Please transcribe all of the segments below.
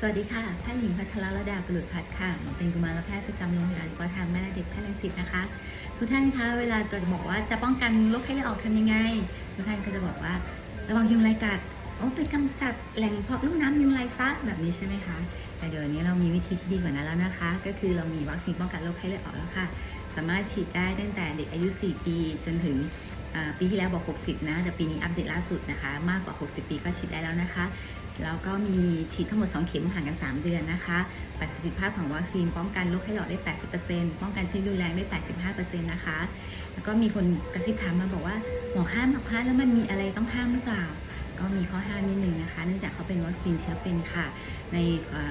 สวัสดีค่ะ แพทย์หญิงพัทรรดาบุรุษพัฒน์ค่ะ เป็นกุมารแพทย์ประจำโรงพยาบาลกทางแม่เด็กแพทย์รังสิตนะคะ ทุกท่านคะ เวลาจะบอกว่าจะป้องกันโรคไข้เลือดออกทำยังไง ทุกท่านก็จะบอกว่า ระวังยุงลายกัด โอ้ไปกำจัดแหล่งเพาะลูกน้ำยุงลายซะแบบนี้ใช่ไหมคะ แต่เดี๋ยวนี้เรามีวิธีที่ดีกว่านั้นแล้วนะคะ ก็คือเรามีวัคซีนป้องกันโรคไข้เลือดออกแล้วค่ะ สามารถฉีดได้ตั้งแต่เด็กอายุ 4 ปี จนถึงปีที่แล้วบอก 60 นะ แต่ปีนี้อัปเดตล่าสุดนะคะ มากกว่า 60 ปีก็ฉีดได้แล้วนะคะ แล้วก็มีฉีดทั้งหมด 2 เข็มห่างกัน 3 เดือนนะคะ ประสิทธิภาพของวัคซีนป้องกันโรคไข้หลอดได้ 80%ป้องกันเชื้อรุนแรงได้ 85%นะคะ แล้วก็มีคนกระซิบถามมาบอกว่าหมอคะหมอคะแล้วมันมีอะไรต้องห้ามหรือเปล่า ก็มีข้อห้ามนิดนึงนะคะ เนื่องจากเขาเป็นวัคซีนเชื้อเป็นค่ะ ใน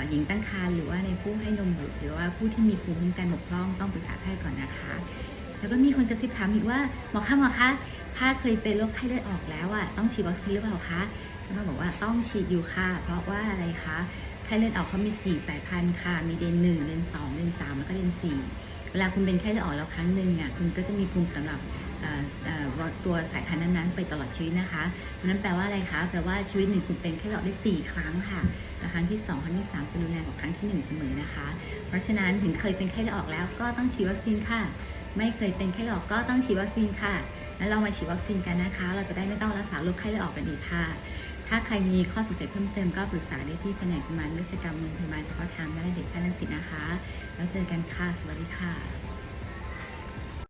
หญิงตั้งครรภ์หรือว่าในผู้ให้นมบุตรหรือว่าผู้ที่มีภูมิคุ้มกันบกพร่องต้องปรึกษาแพทย์ก่อนนะคะ แล้วก็มีคนกระซิบถามอีกว่าหมอคะหมอคะ ถ้าเคยเป็นโรคไข้เลือดออกแล้วอะต้องฉีดวัคซีนหรือเปล่าคะแล้วก็บอกว่าต้องฉีดอยู่ค่ะ เพราะว่าอะไรคะไข้เลือดออกเขามี4สายพันธุ์ค่ะ มีเดนหนึ่งเดนสองเดนสามแล้วก็เดนสี่เวลาคุณเป็นไข้เลือดออกแล้วครั้งหนึ่งอะคุณก็จะมีภูมิสำหรับตัวสายพันธุ์นั้นๆไปตลอดชีวิตนะคะนั่นแปลว่าอะไรคะ แปลว่าชีวิตหนึ่งคุณเป็นไข้เลือดออกได้ 4 ครั้งค่ะและครั้งที่ 2 ครั้งที่3จะรุนแรงกว่าครั้งที่ 1 เสมอนะคะ เพราะฉะนั้นถึงเคยเป็นไข้เลือดออกแล้วก็ต้องฉีดวัคซีนค่ะ ไม่เคยเป็นไข้เลือดก็ต้องฉีดวัคซีนค่ะแล้วเรามาฉีดวัคซีนกันนะคะ เราจะได้ไม่ต้องรักษาโรคไข้เลือดออกเป็นอีกค่ะ ถ้าใครมีข้อสงสัยเพิ่มเติมก็ปรึกษาได้ที่แผนกกุมารเวชกรรมโรงพยาบาลเฉพาะทางแม่และเด็กแพทย์รังสิตนะคะ แล้วเจอกันค่ะ สวัสดีค่ะ